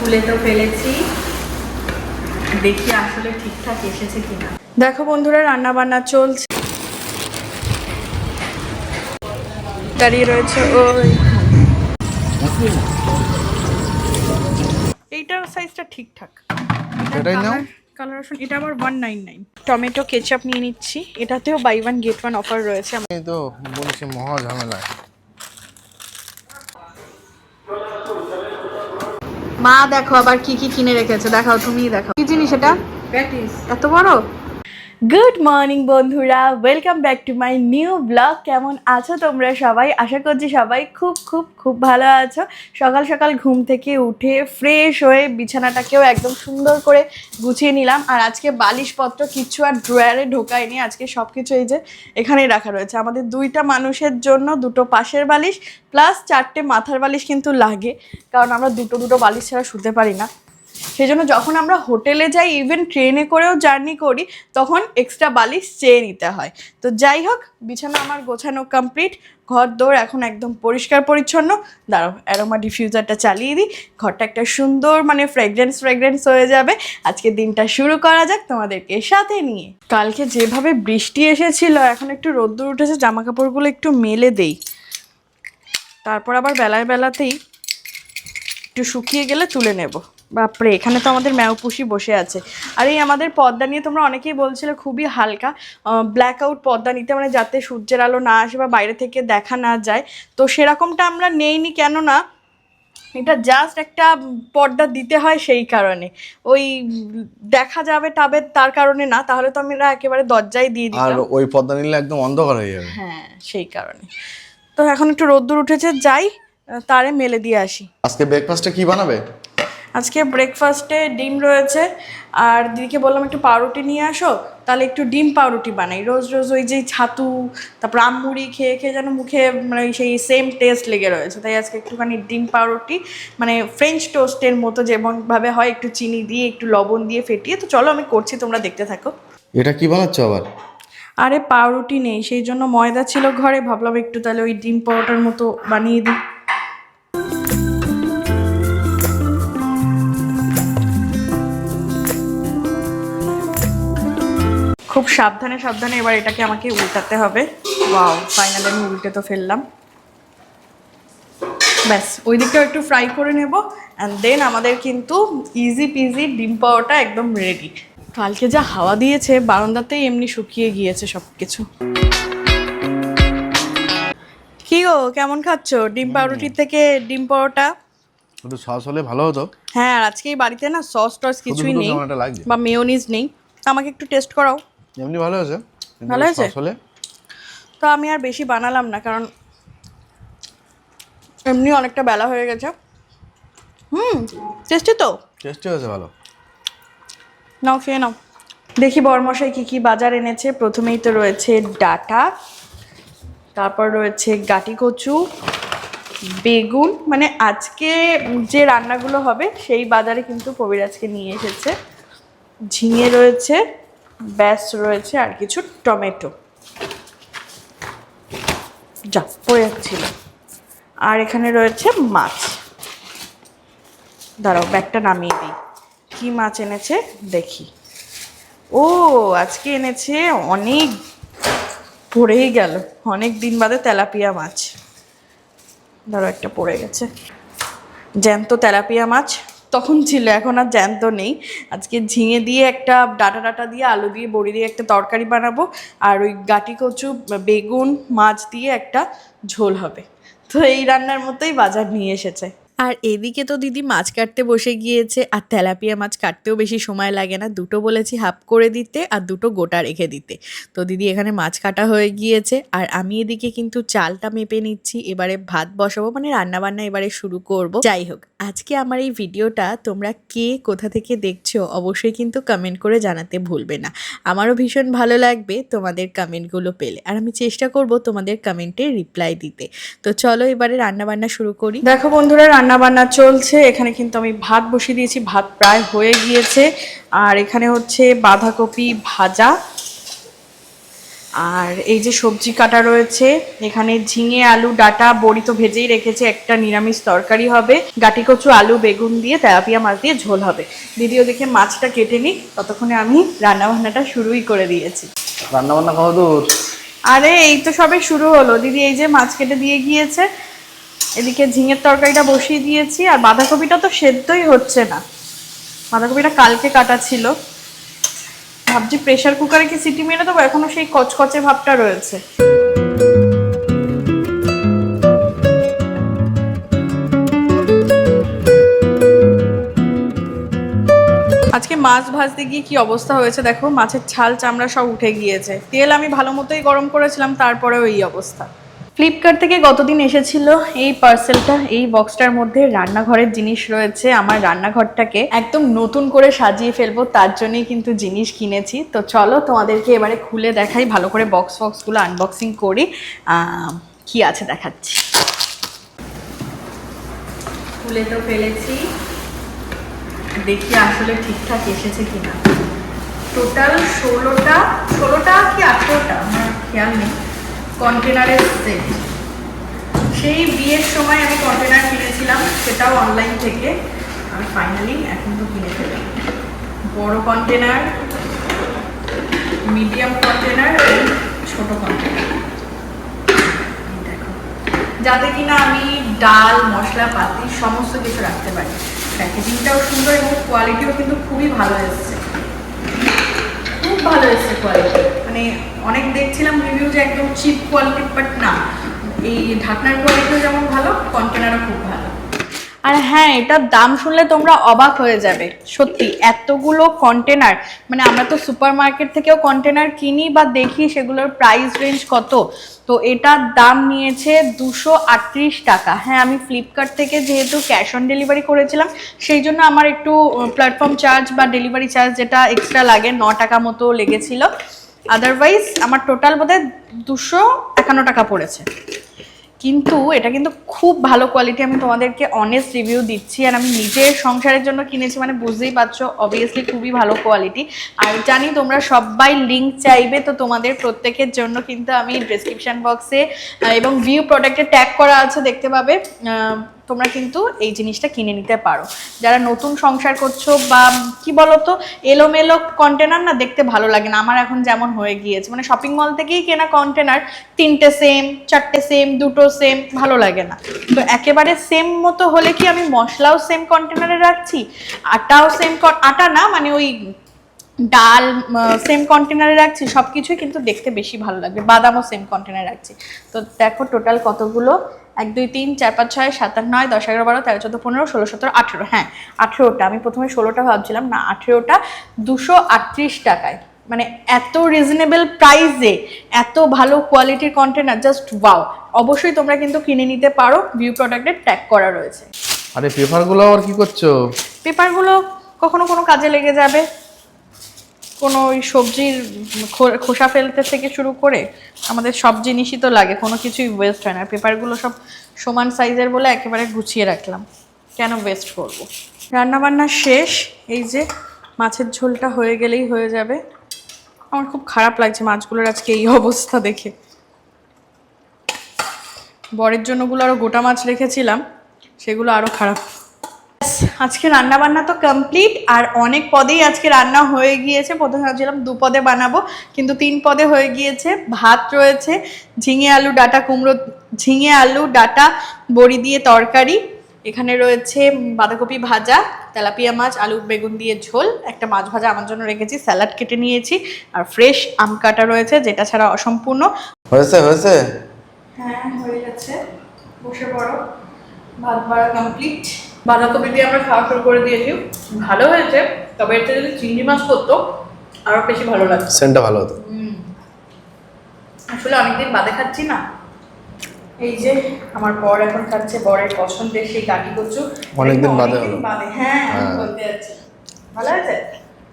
খুলে তো ফেলেছি। দেখি আসলে ঠিকঠাক এসেছে কিনা। দেখো বন্ধুরা রান্না বান্না চলছে। দাঁড়িয়ে রয়েছে ওই। এইটার সাইজটা ঠিকঠাক। এটাই নাও। কালার এটা আবার one nine nine tomato ketchup নিয়ে নিচ্ছি। এটাতেও buy one get one offer রয়েছে। এই তো বলেছি মহা ঝামেলায় মা দেখো আবার কি কি কিনে রেখেছে। দেখাও তুমি দেখো কি জিনিস এটা? এত বড়? গুড মর্নিং বন্ধুরা। Welcome back to my new blog কেমন আছো তোমরা সবাই? আশা করছি সবাই খুব খুব খুব ভালো আছো। সকাল সকাল ঘুম থেকে উঠে ফ্রেশ হয়ে বিছানাটাকেও একদম সুন্দর করে গুছিয়ে নিলাম। আর আজকে বালিশপত্র কিচ্ছু আর ড্রয়ারে ঢোকায়নি আজকে সব কিছু এই যে এখানেই রাখা রয়েছে। আমাদের দুইটা মানুষের জন্য দুটো পাশের বালিশ প্লাস চারটে মাথার বালিশ কিন্তু লাগে। কারণ আমরা দুটো দুটো বালিশ ছাড়া শুতে পারি না। সেই জন্য যখন আমরা হোটেলে যাই ইভেন ট্রেনে করেও জার্নি করি, তখন এক্সট্রা বালিশ চেয়ে নিতে হয়। তো যাই হোক, বিছানা আমার গোছানো কমপ্লিট ঘর দৌড় এখন একদম পরিষ্কার পরিচ্ছন্ন। দাঁড়াও অ্যারোমা ডিফিউজারটা চালিয়ে দিই। ঘরটা একটা সুন্দর মানে ফ্রেগরেন্স ফ্রেগরেন্স হয়ে যাবে। আজকে দিনটা শুরু করা যাক তোমাদেরকে সাথে নিয়ে। কালকে যেভাবে বৃষ্টি এসেছিল, এখন একটু রোদ্দুর উঠেছে জামা কাপড়গুলো একটু মেলে দেই। তারপর আবার বেলায় বেলাতেই একটু শুকিয়ে গেলে তুলে নেব। বাপরে এখানে তো আমাদের ম্যাউপুষি বসে আছে। আর এই আমাদের পর্দা নিয়ে তোমরা অনেকেই বলছিলে খুবই হালকা। ব্ল্যাক আউট পর্দা নিতে মানে যাতে সূর্যের আলো না আসে বা বাইরে থেকে দেখা না যায়। তো সেরকমটা আমরা নেইনি কেন না এটা জাস্ট একটা পর্দা দিতে হয় সেই কারণে। ওই দেখা যাবে টাবে তার কারণে না তাহলে তো আমরা একেবারে দরজায় দিয়ে আর ওই পর্দা নিলে একদম অন্ধকার হয়ে যাবে। হ্যাঁ সেই কারণে। তো এখন একটু রোদ্দুর উঠেছে যাই তারে মেলে দিয়ে আসি। আজকে ব্রেকফাস্টে কি বানাবে? আজকে ব্রেকফাস্টে ডিম রয়েছে। আর দিদিকে বললাম একটু পাউরুটি নিয়ে আসো তাহলে একটু ডিম পাউরুটি বানাই। রোজ রোজ ওই যে ছাতু তারপর আমুড়ি খেয়ে খেয়ে যেন মুখে মানে সেই সেম টেস্ট লেগে রয়েছে। তাই আজকে একটুখানি ডিম পাউরুটি মানে ফ্রেঞ্চ টোস্টের মতো যেমনভাবে হয় একটু চিনি দিয়ে একটু লবণ দিয়ে ফেটিয়ে। তো চলো আমি করছি তোমরা দেখতে থাকো। এটা কি বানাচ্ছ আবার? আরে পাউরুটি নেই সেই জন্য ময়দা ছিল ঘরে। ভাবলাম একটু তাহলে ওই ডিম পাউডার মতো বানিয়ে দিই। খুব সাবধানে সাবধানে এবার এটাকে আমাকে উল্টাতে হবে। ওয়াও ফাইনালি আমি উল্টে তো ফেললাম। ব্যাস ওই দিকটাও একটু ফ্রাই করে নেব অ্যান্ড দেন আমাদের কিন্তু ইজি পিজি ডিম পাওয়াটা একদম রেডি কালকে যা হাওয়া দিয়েছে বারান্দাতেই এমনি শুকিয়ে গিয়েছে সব কিছু কি গো কেমন খাচ্ছ? ডিম পাউরুটির থেকে ডিম পরোটা একটু সস হলে ভালো হতো। হ্যাঁ আর আজকে এই বাড়িতে না সস টস কিছুই নেই। বা মেয়োনিজ নেই। আমাকে একটু টেস্ট করাও। এমনি ভালো আছে? ভালো হয়েছে? আসলে তো আমি আর বেশি বানালাম না কারণ এমনি অনেকটা বেলা হয়ে গেছে। হুম টেস্টি তো? টেস্টি হয়েছে ভালো। নাও খেয়ে নাও। দেখি বরমশাই কি কি বাজার এনেছে। প্রথমেই তো রয়েছে ডাটা তারপর রয়েছে গাটি কচু বেগুন। মানে আজকে যে রান্নাগুলো হবে সেই বাজারে কিন্তু কবিরাজকে নিয়ে এসেছে। ঝিঙে রয়েছে ব্যাস রয়েছে আর কিছু টমেটো। যা, পড়ে যাচ্ছিল। আর এখানে রয়েছে মাছ। দাঁড়াও, ব্যাগটা নামিয়ে দিই। কি মাছ এনেছে? দেখি। ও, আজকে এনেছে অনেক পড়েই গেল। অনেক দিন বাদে তেলাপিয়া মাছ। ধরো একটা পড়ে গেছে। জ্যান্ত তেলাপিয়া মাছ। তখন ছিল, এখন আর জ্যান্ত নেই। আজকে ঝিঙে দিয়ে একটা ডাটা ডাটা দিয়ে আলু দিয়ে বড়ি দিয়ে একটা তরকারি বানাবো, আর ওই গাটি কচু, বেগুন, মাছ দিয়ে একটা ঝোল হবে। তো এই রান্নার মতোই বাজার নিয়ে এসেছে। আর এদিকে তো দিদি মাছ কাটতে বসে গিয়েছে, আর তেলাপিয়া মাছ কাটতেও বেশি সময় লাগে না। দুটো বলেছি হাফ করে দিতে, আর দুটো গোটা রেখে দিতে। তো দিদি এখানে মাছ কাটা হয়ে গিয়েছে, আর আমি এদিকে কিন্তু চালটা মেপে নিচ্ছি, এবারে ভাত বসাবো মানে রান্না বান্না এবারে শুরু করব। যাই হোক, আজকে আমার এই ভিডিওটা তোমরা কে কোথা থেকে দেখছ অবশ্যই কিন্তু কমেন্ট করে জানাতে ভুলবে না। আমারও ভীষণ ভালো লাগবে তোমাদের কমেন্টগুলো পেলে, আর আমি চেষ্টা করব তোমাদের কমেন্টে রিপ্লাই দিতে। তো চলো এবারে রান্নাবান্না শুরু করি। দেখো বন্ধুরা, রান্না বান্না চলছে। এখানে কিন্তু আমি ভাত বসিয়ে দিয়েছি। ভাত প্রায় হয়ে গিয়েছে। আর এখানে হচ্ছে বাঁধাকপি ভাজা। আর এই যে সবজি কাটা রয়েছে এখানে ঝিঙে আলু ডাটা বড়ি তো ভেজেই রেখেছে। একটা নিরামিষ তরকারি হবে। গাটি কচু আলু বেগুন দিয়ে তেলাপিয়া মাছ দিয়ে ঝোল হবে। দিদি দেখে মাছটা কেটে নিই ততক্ষণে আমি রান্নাবান্নাটা শুরুই করে দিয়েছি। রান্না বান্না কত দূর? আরে এই তো সবে শুরু হলো। দিদি এই যে মাছ কেটে দিয়ে গিয়েছে। এদিকে ঝিঙের তরকারিটা বসিয়ে দিয়েছি, আর বাঁধাকপিটা তো সেদ্ধই হচ্ছে না। বাঁধাকপিটা কালকে কাটা ছিল। ভাবছি প্রেশার কুকারে কি সিটি মেরে দেবো? এখনও সেই কচকচে ভাবটা রয়েছে। আজকে মাছ ভাজতে গিয়ে কি অবস্থা হয়েছে দেখো? মাছের ছাল চামড়া সব উঠে গিয়েছে। তেল আমি ভালো মতোই গরম করেছিলাম, তারপরেও এই অবস্থা। ফ্লিপকার্ট থেকে গতদিন এসেছিল এই পার্সেলটা এই বক্সটার মধ্যে রান্নাঘরের জিনিস রয়েছে। আমার রান্নাঘরটাকে একদম নতুন করে সাজিয়ে ফেলব, তার জন্যই কিন্তু জিনিস কিনেছি। তো চলো তোমাদেরকে এবারে খুলে দেখাই, ভালো করে বক্স বক্সগুলো আনবক্সিং করি। কি আছে দেখাচ্ছি। খুলে তো ফেলেছি। দেখি আসলে ঠিকঠাক এসেছে কিনা। টোটাল ষোলোটা ষোলোটা কি আঠেরোটা? আমার খেয়াল নেই। কন্টেনারের সেট সেই বিয়ের সময় আমি কন্টেনার কিনেছিলাম, সেটাও অনলাইন থেকে। আমি ফাইনালি এখন তো কিনে ফেললাম। বড় কন্টেনার মিডিয়াম কন্টেনার ছোট কন্টেনার যাতে কিনা আমি ডাল মশলাপাতি সমস্ত কিছু রাখতে পারি। প্যাকেজিংটাও সুন্দর এবং কোয়ালিটিও কিন্তু খুবই ভালো এসেছে। খুব ভালো এসেছে কোয়ালিটি মানে অনেক দেখছিলাম রিভিউ যে একদম চিপ কোয়ালিটি বাট না। এই ঢাকনার কোয়ালিটিও যেমন ভালো কন্টেনারও খুব ভালো। আর হ্যাঁ এটার দাম শুনলে তোমরা অবাক হয়ে যাবে। সত্যি, এতগুলো কন্টেনার মানে আমরা তো সুপার মার্কেট থেকেও কন্টেনার কিনি বা দেখি সেগুলোর প্রাইস রেঞ্জ কত। তো এটার দাম নিয়েছে দুশো টাকা। হ্যাঁ আমি ফ্লিপকার্ট থেকে যেহেতু ক্যাশ অন ডেলিভারি করেছিলাম, সেই জন্য আমার একটু প্ল্যাটফর্ম চার্জ বা ডেলিভারি চার্জ যেটা এক্সট্রা লাগে, ন টাকা মতো লেগেছিল। আদারওয়াইজ আমার টোটাল বোধহয় দুশো একান্ন টাকা পড়েছে। কিন্তু এটা কিন্তু খুব ভালো কোয়ালিটি আমি তোমাদেরকে অনেস্ট রিভিউ দিচ্ছি, আর আমি নিজের সংসারের জন্য কিনেছি মানে বুঝতেই পারছ অবভিয়াসলি খুবই ভালো কোয়ালিটি আর জানি তোমরা সবাই লিঙ্ক চাইবে, তো তোমাদের প্রত্যেকের জন্য কিন্তু আমি ডিসক্রিপশন বক্সে এবং ভিউ প্রোডাক্টে ট্যাগ করা আছে, দেখতে পাবে। তোমরা কিন্তু এই জিনিসটা কিনে নিতে পারো। যারা নতুন সংসার করছ বা কি বলতো, এলোমেলো কন্টেনার না দেখতে ভালো লাগে না। আমার এখন যেমন হয়ে গিয়েছে। মানে শপিং মল থেকেই কেনা কন্টেনার তিনটে সেম চারটে সেম দুটো সেম ভালো লাগে না। তো একেবারে সেম মতো হলে কি আমি মশলাও সেম কন্টেনারে রাখছি? আটাও সেম আটা না মানে ওই ডাল সেম কন্টেনারে রাখছি সব কিছুই কিন্তু দেখতে বেশি ভালো লাগবে। বাদামও সেম কন্টেনারে রাখছি। তো দেখো টোটাল কতগুলো? এক দুই তিন চার পাঁচ ছয় সাত আট নয় দশ এগারো বারো তেরো চোদ্দ পনেরো ষোলো সতেরো আঠেরো। হ্যাঁ আঠেরোটা। আমি প্রথমে ষোলোটা ভাবছিলাম। না আঠেরোটা দুশো আটত্রিশ টাকায়। মানে এত রিজনেবল প্রাইসে এত ভালো কোয়ালিটির কন্টেনার জাস্ট ওয়াও অবশ্যই তোমরা কিন্তু কিনে নিতে পারো। ভিউ প্রোডাক্টের ট্যাগ করা রয়েছে। আরে পেপারগুলো আবার কি করছ? পেপারগুলো কখনো কোনো কাজে লেগে যাবে। কোনো ওই সবজির খোসা ফেলতে থেকে শুরু করে আমাদের সব জিনিসই তো লাগে, কোনো কিছুই ওয়েস্ট হয় না। পেপারগুলো সব সমান সাইজের বলে একেবারে গুছিয়ে রাখলাম। কেন ওয়েস্ট করব? রান্নাবান্না শেষ, এই যে মাছের ঝোলটা হয়ে গেলেই হয়ে যাবে। আমার খুব খারাপ লাগছে মাছগুলোর আজকে এই অবস্থা দেখে। বরের জন্যগুলো আরও গোটা মাছ রেখেছিলাম, সেগুলো আরও খারাপ। আজকে রান্না বান্না তো কমপ্লিট আর অনেক পদেই আজকে রান্না হয়ে গিয়েছে। প্রথমে ভাবছিলাম দু পদে বানাবো কিন্তু তিন পদে হয়ে গিয়েছে। ভাত রয়েছে ঝিঙে আলু ডাটা কুমড়ো ঝিঙে আলু ডাটা বড়ি দিয়ে তরকারি। এখানে রয়েছে বাঁধাকপি ভাজা তেলাপিয়া মাছ আলু বেগুন দিয়ে ঝোল। একটা মাছ ভাজা আমার জন্য রেখেছি স্যালাড কেটে নিয়েছি আর ফ্রেশ আম কাটা রয়েছে যেটা ছাড়া অসম্পূর্ণ। হয়েছে হয়েছে? হ্যাঁ হয়ে গেছে। বসে পড়ো। ভাত বাড়া কমপ্লিট বাঁধাকপি দিয়ে আমরা খাওয়া শুরু করে দিয়েছি। ভালো হয়েছে তবে এটা যদি চিংড়ি মাছ করতো আরও বেশি ভালো লাগতো। সেন্টটা ভালো হতো। আসলে অনেকদিন বাদে খাচ্ছি না। এই যে আমার বর এখন খাচ্ছে বরের পছন্দের সেই কাটি কচু। অনেকদিন বাদে হলো। বাদে। হ্যাঁ হ্যাঁ। বলতে যাচ্ছি। ভালো আছে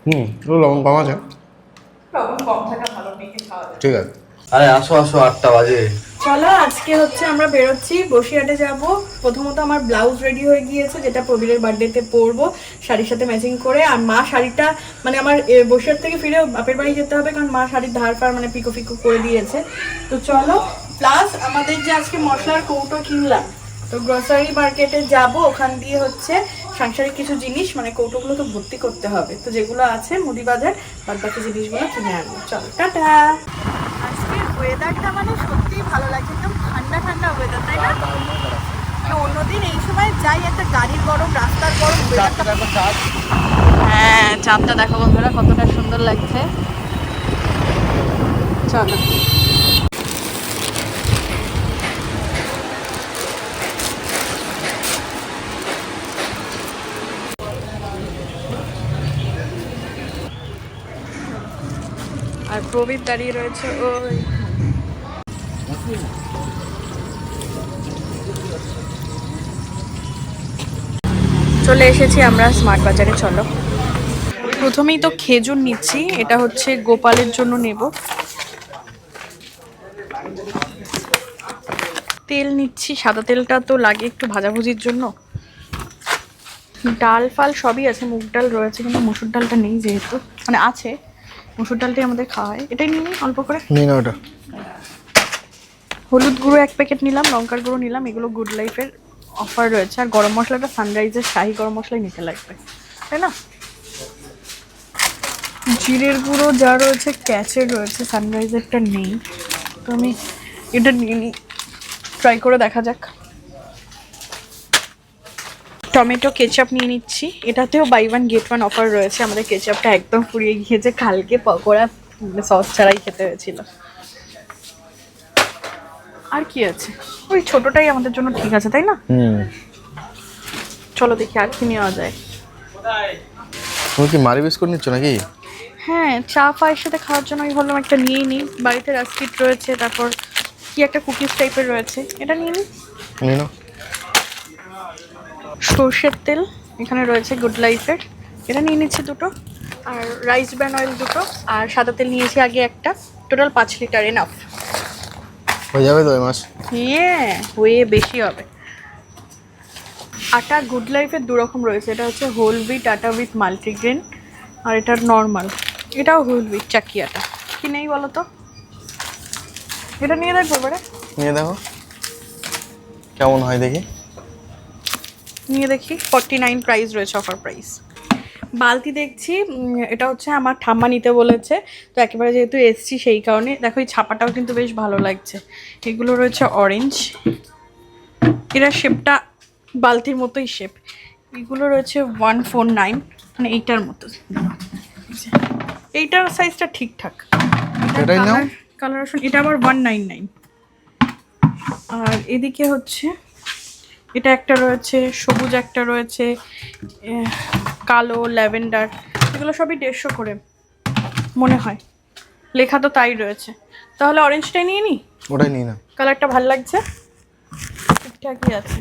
হুম লবণ কম আছে। লবণ কম থাকা ভালো মেখে খাওয়া যায়। ঠিক আছে। আরে আসো আসো আটটা বাজে। চলো আজকে হচ্ছে আমরা বেরোচ্ছি, বসিরহাটে যাব। প্রথমত আমার ব্লাউজ রেডি হয়ে গিয়েছে, যেটা প্রবীরের বার্থডেতে পরবো, শাড়ির সাথে ম্যাচিং করে। আর মা শাড়িটা মানে আমার বসিরহাট থেকে ফিরে বাপের বাড়ি যেতে হবে, কারণ মা শাড়ির ধার ফার মানে পিকো পিকো করে দিয়েছে। তো চলো প্লাস আমাদের যে আজকে মশলার কৌটো কিনলাম, তো গ্রসারি মার্কেটে যাব, ওখান দিয়ে হচ্ছে সাংসারিক কিছু জিনিস মানে কৌটোগুলো তো ভর্তি করতে হবে। তো যেগুলো আছে মুদি বাজার বাদ বাকি জিনিসগুলো কিনে আনব। চলো, টাটা! আজকের ওয়েদারটা মানে সত্যিই ভালো লাগছে একদম ঠান্ডা ঠান্ডা ওয়েদার তাই না মানে অন্যদিন এই সময় যাই একটা গাড়ির গরম রাস্তার গরম হ্যাঁ চাঁদটা দেখো বন্ধুরা কতটা সুন্দর লাগছে। চলো। আর প্রবীর দাঁড়িয়ে রয়েছে ওই। চলে এসেছি আমরা স্মার্ট বাজারে চলো। প্রথমেই তো খেজুর নিচ্ছি এটা হচ্ছে গোপালের জন্য নেব। তেল নিচ্ছি সাদা তেলটা তো লাগে একটু ভাজাভুজির জন্য। ডাল ফাল সবই আছে মুগ ডাল রয়েছে কিন্তু মুসুর ডালটা নেই যেহেতু। মানে আছে মুসুর ডালটাই আমাদের খাওয়া হয়। এটাই নিই অল্প করে। নিয়ে ওটা। হলুদ গুঁড়ো এক প্যাকেট নিলাম লঙ্কার গুঁড়ো নিলাম এগুলো গুড লাইফের অফার রয়েছে, আর গরম মশলাটা সানরাইজের শাহি গরম মশলাই নিতে লাগবে, তাই না? জিরের গুঁড়ো যা রয়েছে, ক্যাচের রয়েছে সানরাইজেরটা নেই। তো আমি এটা নিয়ে নিই ট্রাই করে দেখা যাক। টমেটো কেচাপ নিয়ে নিচ্ছি। এটাতেও buy one get one offer রয়েছে। আমাদের কেচাপটা একদম ফুরিয়ে গিয়েছে। কালকে পকোড়া সস ছাড়াই খেতে হয়েছিল। আর কি আছে? ওই ছোটটাই আমাদের জন্য ঠিক আছে তাই না? চলো দেখি আর কি নেওয়া যায়। তুমি কি মারি বিস্কুট নিচ্ছ নাকি? হ্যাঁ চা ফায়ের সাথে খাওয়ার জন্য আমি ভাবলাম একটা নিয়েই নিই। বাড়িতে রাস্কিট রয়েছে তারপর কি একটা কুকিজ টাইপের রয়েছে এটা নিয়ে নিই। নিয়ে নাও। সর্ষের তেল এখানে রয়েছে গুড লাইফের এটা নিয়ে নিচ্ছি দুটো আর রাইস ব্র্যান অয়েল দুটো আর সাদা তেল নিয়েছি আগে একটা। টোটাল পাঁচ লিটার এনাফ হয়ে যাবে তো মাস। ইয়ে হয়ে বেশি হবে। আটা গুড লাইফের দু রকম রয়েছে। এটা হচ্ছে হোল উইট আটা উইথ মাল্টিগ্রেন আর এটা নর্মাল এটাও হোল উইট চাকি আটা। কি নেই বলো তো? এটা নিয়ে দেখব এবারে। নিয়ে দেখো। কেমন হয় দেখি। নিয়ে দেখি। ফর্টি নাইন প্রাইস রয়েছে অফার প্রাইস বালতি দেখছি এটা হচ্ছে আমার ঠাম্মা নিতে বলেছে। তো একেবারে যেহেতু এসছি সেই কারণে দেখো এই ছাপাটাও কিন্তু বেশ ভালো লাগছে। এগুলো রয়েছে অরেঞ্জ এরা শেপটা বালতির মতোই শেপ। এগুলো রয়েছে ওয়ান ফোর নাইন মানে এইটার মতো। এইটার সাইজটা ঠিকঠাক। কালার নাও। কালার এটা আবার ওয়ান নাইন নাইন আর এদিকে হচ্ছে এটা একটা রয়েছে সবুজ একটা রয়েছে কালো ল্যাভেন্ডার এগুলো সবই দেড়শো করে মনে হয়। লেখা তো তাই রয়েছে। তাহলে অরেঞ্জটাই নিয়ে নি? ওটাই নিয়ে নাও কালারটা ভালো লাগছে? ঠিকঠাকই আছে।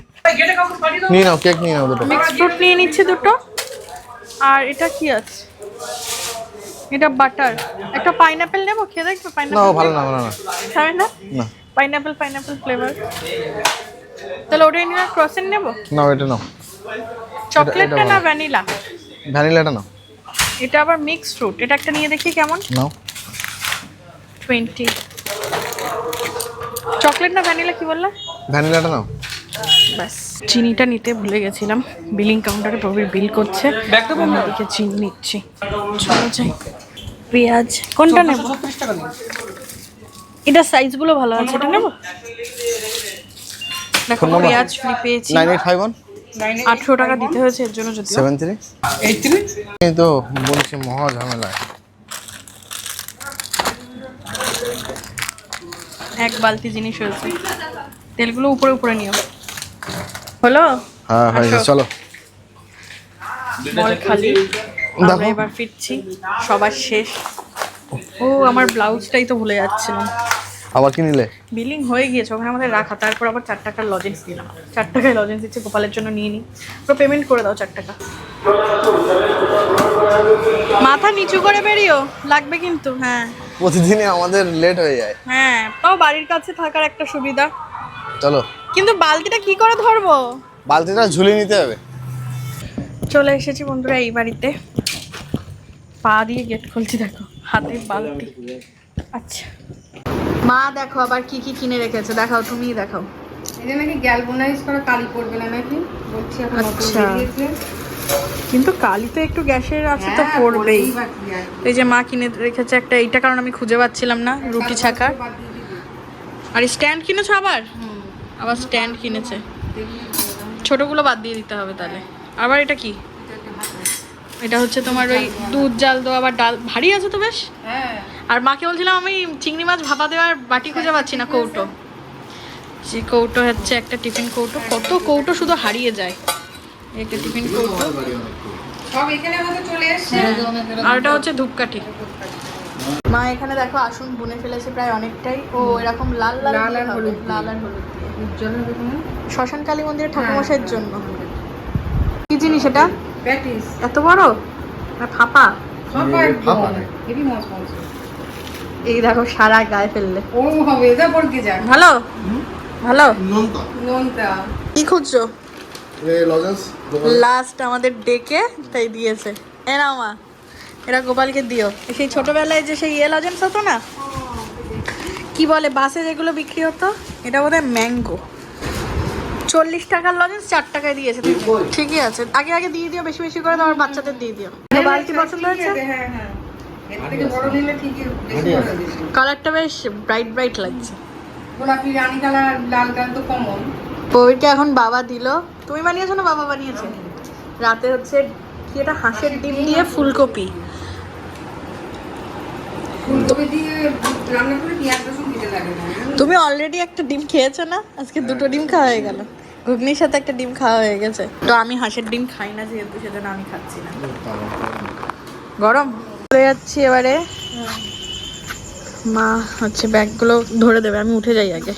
নিয়ে নাও কেক নিয়ে নাও দুটো। মিক্স ফ্রুট নিয়ে নিচ্ছি দুটো। আর এটা কি আছে? এটা বাটার একটা পাইনাপেল নেব? খেয়ে দেখব না পাইনাপেল ভালো না ভালো না। খাবে না? না। পাইনাপেল পাইনাপেল ফ্লেভার তাহলে ওটাই নিয়ে ক্রসেন নেব? নাও এটা নাও। চকলেটটা না ভ্যানিলা? ভ্যানিলাটা নাও। এটা আবার মিক্স ফ্রুট এটা একটা নিয়ে দেখি কেমন? নাও। টোয়েন্টি চকলেট না ভ্যানিলা কি বললা? ভ্যানিলাটা নাও। ব্যাস। চিনিটা নিতে ভুলে গেছিলাম। বিলিং কাউন্টারে প্রবীর বিল করছে। ওদিকে চিনি নিচ্ছি। চলো যাই। পেঁয়াজ। কোনটা নেব? এটা সাইজগুলো ভালো আছে। এটা নেব? দেখো কোন পেঁয়াজ ফ্রি পেয়েছি। Nine eight five one? আঠেরো টাকা দিতে হয়েছে এর জন্য যদি সেভেন থ্রি এই তো বলছি মহা ঝামেলায়। এক বালতি জিনিস হয়েছে। তেলগুলো উপরে উপরে নিও। হলো? হ্যাঁ আসো। চলো। মল খালি। আমরা এবার ফিরছি সবার শেষ। ও আমার ব্লাউজটাই তো ভুলে যাচ্ছিলাম। আবার কি নিলে? বিলিং হয়ে গিয়েছে ওখানে আমাদের রাখা। তারপর আবার চার টাকার লজেন্স দিলাম। চার টাকায় লজেন্স দিচ্ছে গোপালের জন্য নিয়ে নিই পুরো পেমেন্ট করে দাও চার টাকা। মাথা নিচু করে বেরিও লাগবে কিন্তু হ্যাঁ। প্রতিদিনই আমাদের লেট হয়ে যায়। হ্যাঁ তাও বাড়ির কাছে থাকার একটা সুবিধা। চলো। কিন্তু বালতিটা কি করে ধরবো? বালতিটা ঝুলিয়ে নিতে হবে। চলে এসেছি বন্ধুরা এই বাড়িতে। পা দিয়ে গেট খুলছি দেখো হাতে বালতি। আচ্ছা। মা দেখো আবার কি কি কিনে রেখেছে। দেখাও তুমিই দেখাও। এটা নাকি গ্যালবোনাইজ করা কালি পড়বে না নাকি? বলছি এখন আচ্ছা। কিন্তু কালি তো একটু গ্যাসের আছে তো হ্যাঁ, পড়বেই। এই যে মা কিনে রেখেছে একটা এইটা কারণ আমি খুঁজে পাচ্ছিলাম না রুটি ছাকার। আর স্ট্যান্ড কিনেছো আবার? আবার স্ট্যান্ড কিনেছে। ছোটগুলো বাদ দিয়ে দিতে হবে তাহলে। আবার এটা কি? এটা এটা হচ্ছে তোমার ওই দুধ জাল দেওয়া আবার ডাল ভারী আছে তো বেশ? হ্যাঁ আর মাকে বলছিলাম আমি চিংড়ি মাছ ভাপা দেওয়ার বাটি খুঁজে পাচ্ছি না কৌটো। যে কৌটো হচ্ছে একটা টিফিন কৌটো কত কৌটো শুধু হারিয়ে যায়। একটা টিফিন কৌটো। সব এখানে আমাদের চলে এসছে। আর ওটা হচ্ছে ধূপকাঠি। মা এখানে দেখো আসুন বুনে ফেলেছে প্রায় অনেকটাই। ও এরকম লাল লাল লাল আর হলুদ লাল আর হলুদ উজ্জ্বল হবে শ্মশান কালী মন্দিরের ঠাকুমশাইয়ের জন্য। কি জিনিস এটা? প্যাটিস এত বড়? না ফাঁপা। ফাঁপা একদম। হেভি মজ মজ এই দেখো সারা গায়ে ফেললে। ও হবে এটা পড়কে যাক ভালো? ভালো? নোনতা। কি খুঁজছো? লজেন্স লাস্ট আমাদের ডেকে তাই দিয়েছে। এ নাও মা এরা গোপালকে দিও। সেই ছোটবেলায় যে সেই ইয়ে লজেন্স হতো না? কি বলে বাসে যেগুলো বিক্রি হতো? এটা বোধহয় ম্যাঙ্গো। চল্লিশ টাকার লজেন্স চার টাকায় দিয়েছে। ঠিকই আছে। আগে আগে দিয়ে দিও বেশি বেশি করে তোমার বাচ্চাদের দিয়ে দিও। বালতি পছন্দ হয়েছে? হ্যাঁ হ্যাঁ। এর থেকে বড় নিলে ঠিকই বেশি করে দিবি। কালারটা বেশ ব্রাইট ব্রাইট লাগছে। গোলাপি রানী কালার লাল কালার তো কমন বউকে এখন বাবা দিল। তুমি বানিয়েছো না বাবা বানিয়েছে? রাতে হচ্ছে কি এটা হাঁসের ডিম দিয়ে ফুলকপি। ফুলকপি দিয়ে রান্না করে পেঁয়াজ রসুন দিতে লাগে না। তুমি অলরেডি একটা ডিম খেয়েছো না? আজকে দুটো ডিম খাওয়া হয়ে গেল। ঘুগনির সাথে একটা ডিম খাওয়া হয়ে গেছে। তো আমি হাঁসের ডিম খাই না যেহেতু সেজন্য আমি খাচ্ছি না। গরম? চলে যাচ্ছি এবারে। মা হচ্ছে ব্যাগগুলো ধরে দেবে আমি উঠে যাই আগে।